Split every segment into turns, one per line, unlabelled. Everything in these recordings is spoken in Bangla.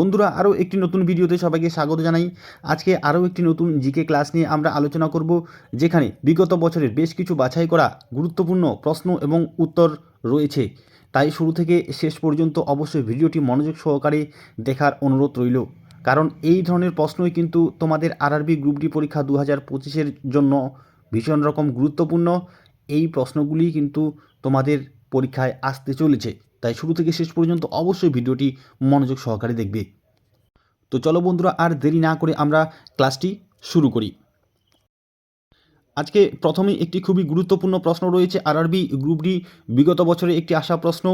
বন্ধুরা, আরও একটি নতুন ভিডিওতে সবাইকে স্বাগত জানাই। আজকে আরও একটি নতুন জিকে ক্লাস নিয়ে আমরা আলোচনা করব, যেখানে বিগত বছরের বেশ কিছু বাছাই করা গুরুত্বপূর্ণ প্রশ্ন এবং উত্তর রয়েছে। তাই শুরু থেকে শেষ পর্যন্ত অবশ্যই ভিডিওটি মনোযোগ সহকারে দেখার অনুরোধ রইল। কারণ এই ধরনের প্রশ্নই কিন্তু তোমাদের আরআরবি গ্রুপ ডি পরীক্ষা দু হাজার পঁচিশের জন্য ভীষণ রকম গুরুত্বপূর্ণ। এই প্রশ্নগুলি কিন্তু তোমাদের পরীক্ষায় আসতে চলেছে। তাই শুরু থেকে শেষ পর্যন্ত অবশ্যই ভিডিওটি মনোযোগ সহকারে দেখবে। তো চলো বন্ধুরা, আর দেরি না করে আমরা ক্লাসটি শুরু করি। আজকে প্রথমেই একটি খুবই গুরুত্বপূর্ণ প্রশ্ন রয়েছে। আরআরবি গ্রুপ ডি বিগত বছরে একটি আসা প্রশ্ন,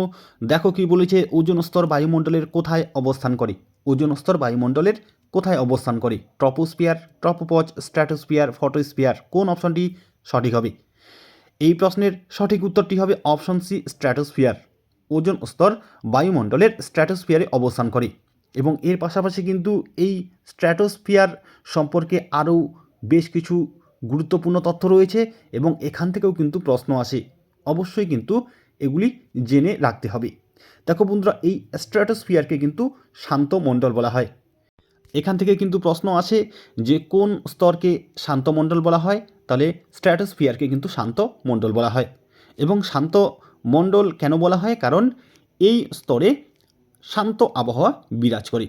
দেখো কি বলেছে, ওজন স্তর বায়ুমণ্ডলের কোথায় অবস্থান করে? ওজন স্তর বায়ুমণ্ডলের কোথায় অবস্থান করে? ট্রপোস্পিয়ার ট্রপোপজ স্ট্র্যাটোস্পিয়ার ফটোস্পিয়ার কোন অপশনটি সঠিক হবে? এই প্রশ্নের সঠিক উত্তরটি হবে অপশন সি, স্ট্র্যাটোস্ফিয়ার। ওজন স্তর বায়ুমণ্ডলের স্ট্র্যাটোস্ফিয়ারে অবস্থান করে এবং এর পাশাপাশি কিন্তু এই স্ট্র্যাটোস্ফিয়ার সম্পর্কে আরও বেশ কিছু গুরুত্বপূর্ণ তথ্য রয়েছে এবং এখান থেকেও কিন্তু প্রশ্ন আসে। অবশ্যই কিন্তু এগুলি জেনে রাখতে হবে। দেখো বন্ধুরা, এই স্ট্র্যাটোস্ফিয়ারকে কিন্তু শান্ত মণ্ডল বলা হয়। এখান থেকে কিন্তু প্রশ্ন আসে যে কোন স্তরকে শান্ত মণ্ডল বলা হয়? তাহলে স্ট্র্যাটোস্ফিয়ারকে কিন্তু শান্ত মণ্ডল বলা হয় এবং শান্ত মণ্ডল কেন বলা হয়? কারণ এই স্তরে শান্ত আবহাওয়া বিরাজ করে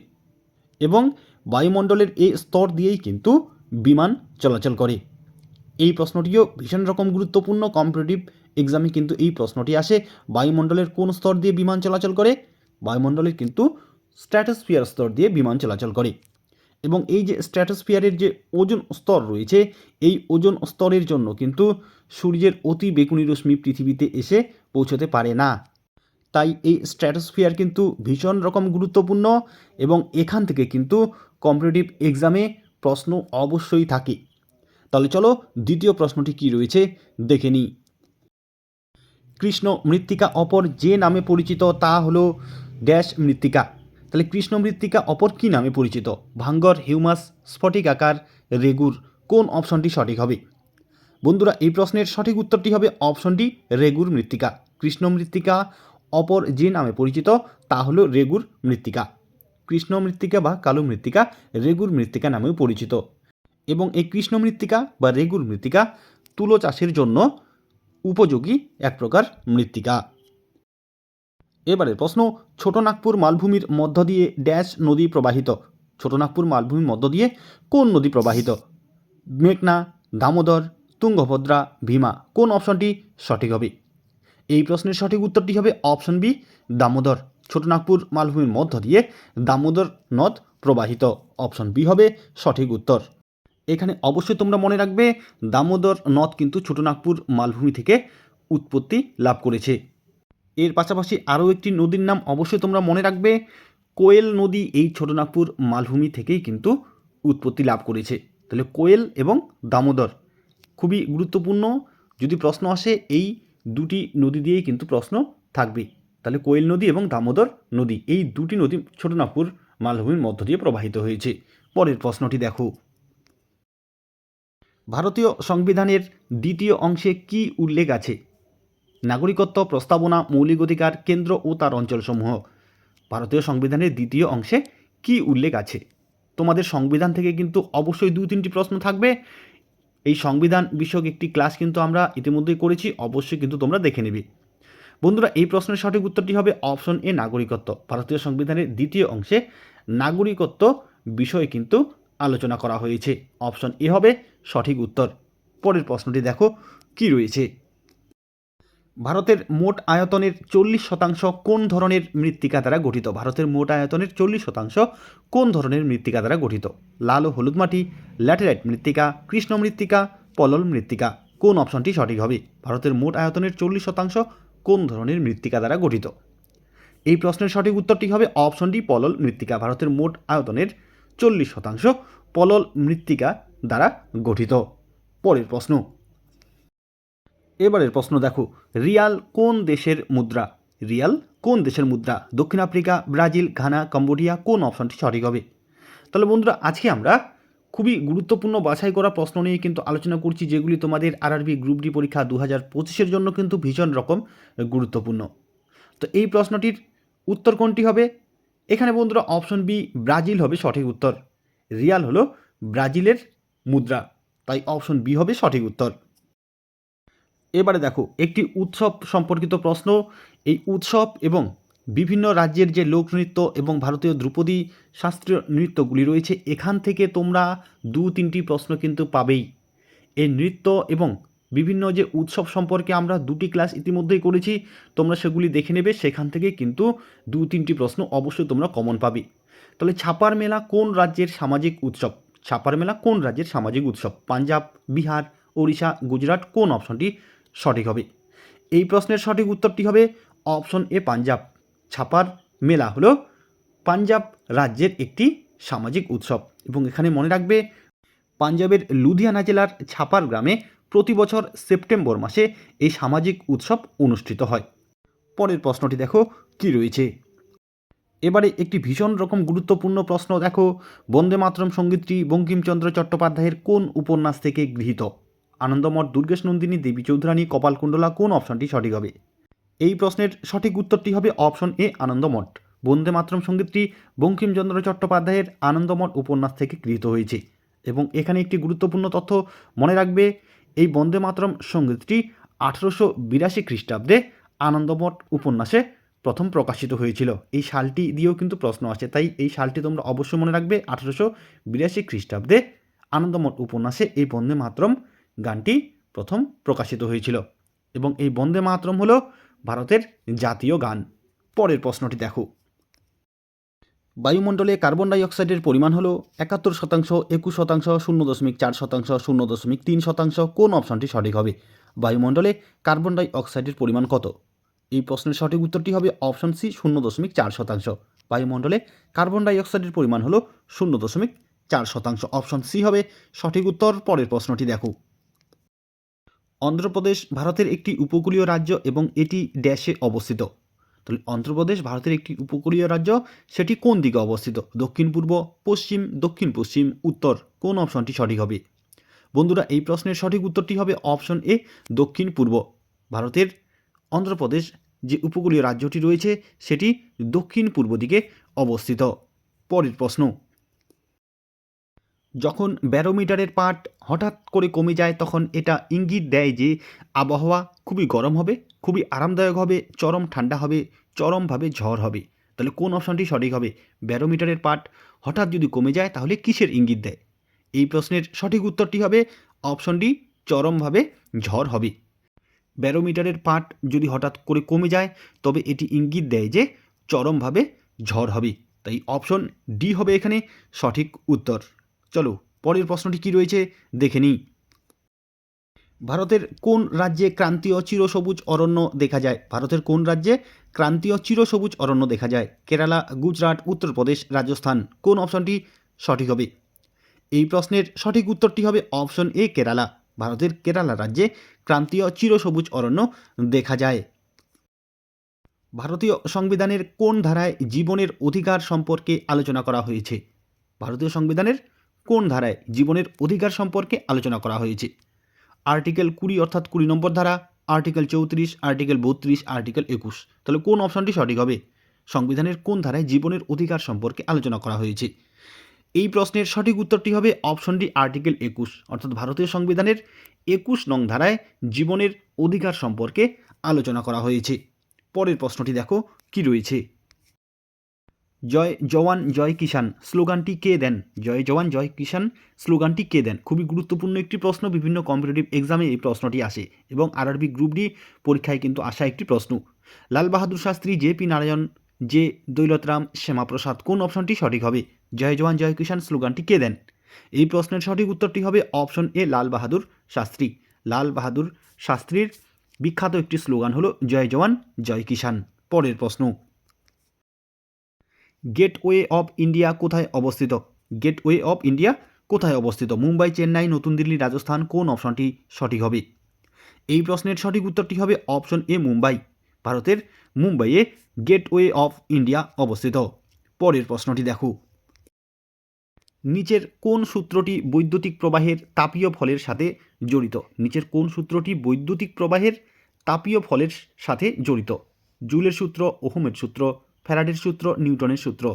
এবং বায়ুমণ্ডলের এই স্তর দিয়েই কিন্তু বিমান চলাচল করে। এই প্রশ্নটিও ভীষণ রকম গুরুত্বপূর্ণ। কম্পিটিটিভ এক্সামে কিন্তু এই প্রশ্নটি আসে। বায়ুমণ্ডলের কোন স্তর দিয়ে বিমান চলাচল করে? বায়ুমণ্ডলের কিন্তু স্ট্র্যাটোস্ফিয়ার স্তর দিয়ে বিমান চলাচল করে। এবং এই যে স্ট্র্যাটোস্ফিয়ারের যে ওজন স্তর রয়েছে, এই ওজন স্তরের জন্য কিন্তু সূর্যের অতি বেগুনি রশ্মি পৃথিবীতে এসে পৌঁছতে পারে না। তাই এই স্ট্র্যাটোস্ফিয়ার কিন্তু ভীষণ রকম গুরুত্বপূর্ণ এবং এখান থেকে কিন্তু কম্পিটিটিভ এক্সামে প্রশ্ন অবশ্যই থাকে। তাহলে চলো দ্বিতীয় প্রশ্নটি কি রয়েছে দেখে নিই। কৃষ্ণ মৃত্তিকা অপর যে নামে পরিচিত তা হলো ড্যাশ মৃত্তিকা। তাহলে কৃষ্ণ মৃত্তিকা অপর কী নামে পরিচিত? ভাঙ্গর, হিউমাস, স্ফটিক আকার, রেগুর, কোন অপশনটি সঠিক হবে? বন্ধুরা, এই প্রশ্নের সঠিক উত্তরটি হবে অপশনটি রেগুর মৃত্তিকা। কৃষ্ণ মৃত্তিকা অপর যে নামে পরিচিত, তা হলো রেগুর মৃত্তিকা। কৃষ্ণ মৃত্তিকা বা কালো মৃত্তিকা রেগুর মৃত্তিকা নামেও পরিচিত। এবং এই কৃষ্ণ মৃত্তিকা বা রেগুর মৃত্তিকা তুলো চাষের জন্য উপযোগী এক প্রকার মৃত্তিকা। এবারে প্রশ্ন ছোটনাগপুর মালভূমির মধ্য দিয়ে ড্যাশ নদী প্রবাহিত। ছোটনাগপুর মালভূমির মধ্য দিয়ে কোন নদী প্রবাহিত? মেঘনা, দামোদর, তুঙ্গভদ্রা, ভীমা, কোন অপশনটি সঠিক হবে? এই প্রশ্নের সঠিক উত্তরটি হবে অপশন বি, দামোদর। ছোটনাগপুর মালভূমির মধ্য দিয়ে দামোদর নদ প্রবাহিত। অপশন বি হবে সঠিক উত্তর। এখানে অবশ্যই তোমরা মনে রাখবে, দামোদর নদ কিন্তু ছোটনাগপুর মালভূমি থেকে উৎপত্তি লাভ করেছে। এর পাশাপাশি আরও একটি নদীর নাম অবশ্যই তোমরা মনে রাখবে, কোয়েল নদী এই ছোটনাগপুর মালভূমি থেকেই কিন্তু উৎপত্তি লাভ করেছে। তাহলে কোয়েল এবং দামোদর খুবই গুরুত্বপূর্ণ। যদি প্রশ্ন আসে, এই দুটি নদী দিয়েই কিন্তু প্রশ্ন থাকবে। তাহলে কোয়েল নদী এবং দামোদর নদী এই দুটি নদী ছোটনাগপুর মালভূমির মধ্য দিয়ে প্রবাহিত হয়েছে। পরের প্রশ্নটি দেখো। ভারতীয় সংবিধানের দ্বিতীয় অংশে কি উল্লেখ আছে? নাগরিকত্ব প্রস্তাবনা, মৌলিক অধিকার কেন্দ্র ও তার অঞ্চলসমূহ। ভারতীয় সংবিধানের দ্বিতীয় অংশে কি উল্লেখ আছে? তোমাদের সংবিধান থেকে কিন্তু অবশ্যই দু তিনটি প্রশ্ন থাকবে। এই সংবিধান বিষয়ক একটি ক্লাস কিন্তু আমরা ইতিমধ্যেই করেছি, অবশ্যই কিন্তু তোমরা দেখে নেবে। বন্ধুরা, এই প্রশ্নের সঠিক উত্তরটি হবে অপশন এ, নাগরিকত্ব। ভারতীয় সংবিধানের দ্বিতীয় অংশে নাগরিকত্ব বিষয়ে কিন্তু আলোচনা করা হয়েছে। অপশন এ হবে সঠিক উত্তর। পরের প্রশ্নটি দেখো, কি রয়েছে? ভারতের মোট আয়তনের চল্লিশ শতাংশ কোন ধরনের মৃত্তিকা দ্বারা গঠিত? ভারতের মোট আয়তনের চল্লিশ শতাংশ কোন ধরনের মৃত্তিকা দ্বারা গঠিত? লাল ও হলুদ মাটি, ল্যাটেরাইট মৃত্তিকা, কৃষ্ণ মৃত্তিকা, পলল মৃত্তিকা, কোন অপশনটি সঠিক হবে? ভারতের মোট আয়তনের চল্লিশ শতাংশ কোন ধরনের মৃত্তিকা দ্বারা গঠিত? এই প্রশ্নের সঠিক উত্তরটি হবে অপশনটি পলল মৃত্তিকা। ভারতের মোট আয়তনের চল্লিশ শতাংশ পলল মৃত্তিকা দ্বারা গঠিত। পরের প্রশ্ন এবারের প্রশ্ন দেখো, রিয়াল কোন দেশের মুদ্রা? রিয়াল কোন দেশের মুদ্রা? দক্ষিণ আফ্রিকা, ব্রাজিল, ঘানা, কম্বোডিয়া, কোন অপশনটি সঠিক হবে? তাহলে বন্ধুরা, আজকে আমরা খুবই গুরুত্বপূর্ণ বাছাই করা প্রশ্ন নিয়ে কিন্তু আলোচনা করছি, যেগুলি তোমাদের আরআরবি গ্রুপ ডি পরীক্ষা দু হাজার পঁচিশের জন্য কিন্তু ভীষণ রকম গুরুত্বপূর্ণ। তো এই প্রশ্নটির উত্তর কোনটি হবে? এখানে বন্ধুরা, অপশন বি, ব্রাজিল হবে সঠিক উত্তর। রিয়াল হলো ব্রাজিলের মুদ্রা, তাই অপশন বি হবে সঠিক উত্তর। এবারে দেখো, একটি উৎসব সম্পর্কিত প্রশ্ন। এই উৎসব এবং বিভিন্ন রাজ্যের যে লোকনৃত্য এবং ভারতীয় ধ্রুপদী শাস্ত্রীয় নৃত্যগুলি রয়েছে, এখান থেকে তোমরা দু তিনটি প্রশ্ন কিন্তু পাবেই। এই নৃত্য এবং বিভিন্ন যে উৎসব সম্পর্কে আমরা দুটি ক্লাস ইতিমধ্যেই করেছি, তোমরা সেগুলি দেখে নেবে, সেখান থেকে কিন্তু দু তিনটি প্রশ্ন অবশ্যই তোমরা কমন পাবে। তাহলে ছাপার মেলা কোন রাজ্যের সামাজিক উৎসব? ছাপার মেলা কোন রাজ্যের সামাজিক উৎসব? পাঞ্জাব, বিহার, ওড়িশা, গুজরাট কোন অপশনটি সঠিক হবে। এই প্রশ্নের সঠিক উত্তরটি হবে অপশন এ পাঞ্জাব। ছাপার মেলা হলো পাঞ্জাব রাজ্যের একটি সামাজিক উৎসব এবং এখানে মনে রাখবে পাঞ্জাবের লুধিয়ানা জেলার ছাপার গ্রামে প্রতি বছর সেপ্টেম্বর মাসে এই সামাজিক উৎসব অনুষ্ঠিত হয়। পরের প্রশ্নটি দেখো, কি রয়েছে? এবারে একটি ভীষণ রকম গুরুত্বপূর্ণ প্রশ্ন দেখো, বন্দে মাতরম সঙ্গীতটি বঙ্কিমচন্দ্র চট্টোপাধ্যায়ের কোন উপন্যাস থেকে গৃহীত? আনন্দমঠ দুর্গেশ নন্দিনী, দেবী চৌধুরানী কপালকুণ্ডলা কোন অপশনটি সঠিক হবে? এই প্রশ্নের সঠিক উত্তরটি হবে অপশন এ, আনন্দমঠ। বন্দে মাতরম সঙ্গীতটি বঙ্কিমচন্দ্র চট্টোপাধ্যায়ের আনন্দমঠ উপন্যাস থেকে গৃহীত হয়েছে এবং এখানে একটি গুরুত্বপূর্ণ তথ্য মনে রাখবে, এই বন্দে মাতরম সঙ্গীতটি আঠারোশো বিরাশি খ্রিস্টাব্দে আনন্দমঠ উপন্যাসে প্রথম প্রকাশিত হয়েছিল। এই সালটি দিয়েও কিন্তু প্রশ্ন আছে, তাই এই সালটি তোমরা অবশ্যই মনে রাখবে, আঠারোশো বিরাশি খ্রিস্টাব্দে আনন্দমঠ উপন্যাসে এই বন্দে মাতরম গানটি প্রথম প্রকাশিত হয়েছিল এবং এই বন্দে মাতরম হল ভারতের জাতীয় গান। পরের প্রশ্নটি দেখো। বায়ুমণ্ডলে কার্বন ডাইঅক্সাইডের পরিমাণ হলো একাত্তর শতাংশ, একুশ শতাংশ, শূন্য দশমিক চার শতাংশ, শূন্য দশমিক তিন শতাংশ। কোন অপশনটি সঠিক হবে? বায়ুমণ্ডলে কার্বন ডাইঅক্সাইডের পরিমাণ কত? এই প্রশ্নের সঠিক উত্তরটি হবে অপশন সি, শূন্য দশমিক চার শতাংশ। বায়ুমণ্ডলে কার্বন ডাইঅক্সাইডের পরিমাণ হলো শূন্য দশমিক চার শতাংশ। অপশন সি হবে সঠিক উত্তর। পরের প্রশ্নটি দেখো। অন্ধ্রপ্রদেশ ভারতের একটি উপকূলীয় রাজ্য এবং এটি ড্যাশে অবস্থিত। তাহলে অন্ধ্রপ্রদেশ ভারতের একটি উপকূলীয় রাজ্য, সেটি কোন দিকে অবস্থিত? দক্ষিণ পূর্ব, পশ্চিম, দক্ষিণ পশ্চিম, উত্তর, কোন অপশনটি সঠিক হবে? বন্ধুরা, এই প্রশ্নের সঠিক উত্তরটি হবে অপশন এ, দক্ষিণ পূর্ব। ভারতের অন্ধ্রপ্রদেশ যে উপকূলীয় রাজ্যটি রয়েছে, সেটি দক্ষিণ পূর্ব দিকে অবস্থিত। পরের প্রশ্ন। যখন ব্যারোমিটারের পাট হঠাৎ করে কমে যায়, তখন এটা ইঙ্গিত দেয় যে আবহাওয়া খুবই গরম হবে, খুবই আরামদায়ক হবে, চরম ঠান্ডা হবে, চরমভাবে ঝড় হবে। তাহলে কোন অপশনটি সঠিক হবে? ব্যারোমিটারের পাট হঠাৎ যদি কমে যায়, তাহলে কিসের ইঙ্গিত দেয়? এই প্রশ্নের সঠিক উত্তরটি হবে অপশনটি চরমভাবে ঝড় হবে। ব্যারোমিটারের পাট যদি হঠাৎ করে কমে যায়, তবে এটি ইঙ্গিত দেয় যে চরমভাবে ঝড় হবে। তাই অপশন ডি হবে এখানে সঠিক উত্তর। চলো, পরের প্রশ্নটি কি রয়েছে? দেখে নিই। ভারতের কোন রাজ্যে ক্রান্তীয় চিরসবুজ অরণ্য দেখা যায়? ভারতের কোন রাজ্যে ক্রান্তীয় চিরসবুজ অরণ্য দেখা যায়? কেরালা, গুজরাট, উত্তরপ্রদেশ, রাজস্থান, কোন অপশনটি সঠিক হবে? এই প্রশ্নের সঠিক উত্তরটি হবে অপশন এ, কেরালা। ভারতের কেরালা রাজ্যে ক্রান্তীয় চিরসবুজ অরণ্য দেখা যায়। ভারতীয় সংবিধানের কোন ধারায় জীবনের অধিকার সম্পর্কে আলোচনা করা হয়েছে? ভারতীয় সংবিধানের কোন ধারায় জীবনের অধিকার সম্পর্কে আলোচনা করা হয়েছে? আর্টিকেল কুড়ি অর্থাৎ কুড়ি নম্বর ধারা, আর্টিকেল চৌত্রিশ, আর্টিকেল বত্রিশ, আর্টিকেল একুশ। তাহলে কোন অপশনটি সঠিক হবে? সংবিধানের কোন ধারায় জীবনের অধিকার সম্পর্কে আলোচনা করা হয়েছে? এই প্রশ্নের সঠিক উত্তরটি হবে অপশনটি আর্টিকেল একুশ, অর্থাৎ ভারতীয় সংবিধানের একুশ নং ধারায় জীবনের অধিকার সম্পর্কে আলোচনা করা হয়েছে। পরের প্রশ্নটি দেখো, কি রয়েছে? জয় জওয়ান জয় কিষান স্লোগানটি কে দেন? জয় জওয়ান জয় কিষান স্লোগানটি কে দেন? খুবই গুরুত্বপূর্ণ একটি প্রশ্ন। বিভিন্ন কম্পিটিটিভ এক্সামে এই প্রশ্নটি আসে এবং আরআরবি গ্রুপ ডি পরীক্ষায় কিন্তু আসা একটি প্রশ্ন। Lal Bahadur Shastri, J P Narayan, J Daulatram Shyamaprasad কোন অপশনটি সঠিক হবে? জয় জওয়ান জয় কিষান স্লোগানটি কে দেন? এই প্রশ্নের সঠিক উত্তরটি হবে অপশন এ লাল বাহাদুর শাস্ত্রী। লাল বাহাদুর শাস্ত্রীর বিখ্যাত একটি স্লোগান হলো জয় জওয়ান জয় কিষান পরের প্রশ্ন। গেটওয়ে অফ ইন্ডিয়া কোথায় অবস্থিত? গেটওয়ে অফ ইন্ডিয়া কোথায় অবস্থিত? মুম্বাই, চেন্নাই, নতুন দিল্লি, রাজস্থান, কোন অপশনটি সঠিক হবে? এই প্রশ্নের সঠিক উত্তরটি হবে অপশন এ, মুম্বাই। ভারতের মুম্বাইয়ে গেটওয়ে অফ ইন্ডিয়া অবস্থিত। পরের প্রশ্নটি দেখো। নিচের কোন সূত্রটি বৈদ্যুতিক প্রবাহের তাপীয় ফলের সাথে জড়িত? নিচের কোন সূত্রটি বৈদ্যুতিক প্রবাহের তাপীয় ফলের সাথে জড়িত? জুলের সূত্র, ওহমের সূত্র ফ্যারাডের সূত্র, নিউটনের সূত্র।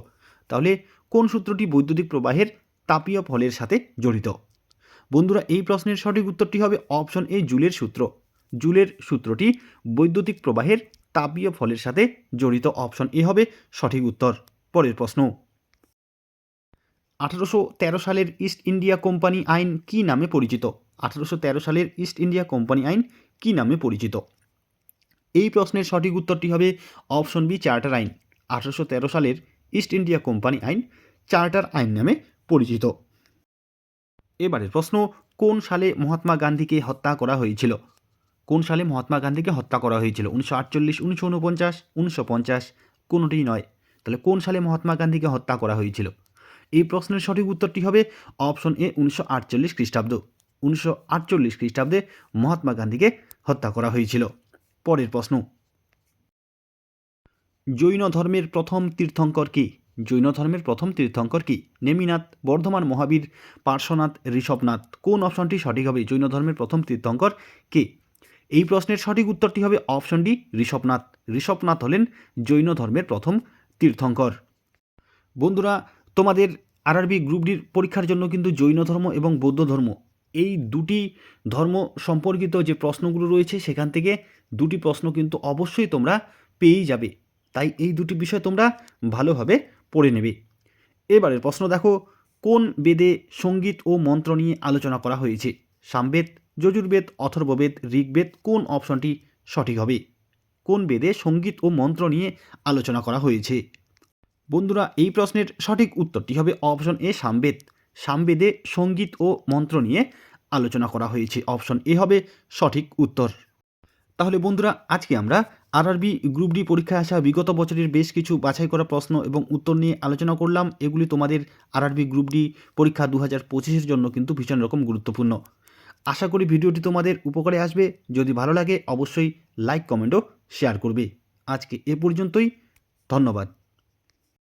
তাহলে কোন সূত্রটি বৈদ্যুতিক প্রবাহের তাপীয় ফলের সাথে জড়িত? বন্ধুরা, এই প্রশ্নের সঠিক উত্তরটি হবে অপশন এ, জুলের সূত্র। জুলের সূত্রটি বৈদ্যুতিক প্রবাহের তাপীয় ফলের সাথে জড়িত। অপশন এ হবে সঠিক উত্তর। পরের প্রশ্ন। আঠারোশো তেরো সালের ইস্ট ইন্ডিয়া কোম্পানি আইন কি নামে পরিচিত? আঠারোশো তেরো সালের ইস্ট ইন্ডিয়া কোম্পানি আইন কি নামে পরিচিত? এই প্রশ্নের সঠিক উত্তরটি হবে অপশন বি, চার্টার আইন। আঠারোশো তেরো সালের ইস্ট ইন্ডিয়া কোম্পানি আইন চার্টার আইন নামে পরিচিত। এবারের প্রশ্ন, কোন সালে মহাত্মা গান্ধীকে হত্যা করা হয়েছিল? কোন সালে মহাত্মা গান্ধীকে হত্যা করা হয়েছিল? উনিশশো আটচল্লিশ, উনিশশো উনপঞ্চাশ উনিশশো পঞ্চাশ, কোনোটিই নয়। তাহলে কোন সালে মহাত্মা গান্ধীকে হত্যা করা হয়েছিল? এই প্রশ্নের সঠিক উত্তরটি হবে অপশন এ, উনিশশো আটচল্লিশ খ্রিস্টাব্দ। উনিশশো আটচল্লিশ খ্রিস্টাব্দে মহাত্মা গান্ধীকে হত্যা করা হয়েছিল। পরের প্রশ্ন জৈন ধর্মের প্রথম তীর্থঙ্কর কি? জৈন ধর্মের প্রথম তীর্থঙ্কর কি? নেমিনাথ, বর্ধমান মহাবীর, পার্শ্বনাথ, ঋষভনাথ, কোন অপশনটি সঠিক হবে? জৈন ধর্মের প্রথম তীর্থঙ্কর কে? এই প্রশ্নের সঠিক উত্তরটি হবে অপশন ডি, ঋষভনাথ। ঋষভনাথ হলেন জৈন ধর্মের প্রথম তীর্থঙ্কর। বন্ধুরা, তোমাদের আরআরবি গ্রুপ ডির পরীক্ষার জন্য কিন্তু জৈন ধর্ম এবং বৌদ্ধ ধর্ম এই দুটি ধর্ম সম্পর্কিত যে প্রশ্নগুলো রয়েছে, সেখান থেকে দুটি প্রশ্ন কিন্তু অবশ্যই তোমরা পেয়েই যাবে। তাই এই দুটি বিষয় তোমরা ভালোভাবে পড়ে নেবে। এবারের প্রশ্ন দেখো, কোন বেদে সংগীত ও মন্ত্র নিয়ে আলোচনা করা হয়েছে? সামবেদ, যজুর্বেদ, অথর্ববেদ, ঋগ্বেদ কোন অপশনটি সঠিক হবে? কোন বেদে সংগীত ও মন্ত্র নিয়ে আলোচনা করা হয়েছে? বন্ধুরা, এই প্রশ্নের সঠিক উত্তরটি হবে অপশন এ, সামবেদ। সামবেদে সংগীত ও মন্ত্র নিয়ে আলোচনা করা হয়েছে। অপশন এ হবে সঠিক উত্তর। তাহলে বন্ধুরা, আজকে আমরা আরআরবি গ্রুপ ডি পরীক্ষায় আসা বিগত বছরের বেশ কিছু বাছাই করা প্রশ্ন এবং উত্তর নিয়ে আলোচনা করলাম। এগুলি তোমাদের আরআরবি গ্রুপ ডি পরীক্ষা দু হাজার পঁচিশের জন্য কিন্তু ভীষণ রকম গুরুত্বপূর্ণ। আশা করি ভিডিওটি তোমাদের উপকারে আসবে। যদি ভালো লাগে, অবশ্যই লাইক কমেন্টও শেয়ার করবে। আজকে এ পর্যন্তই। ধন্যবাদ।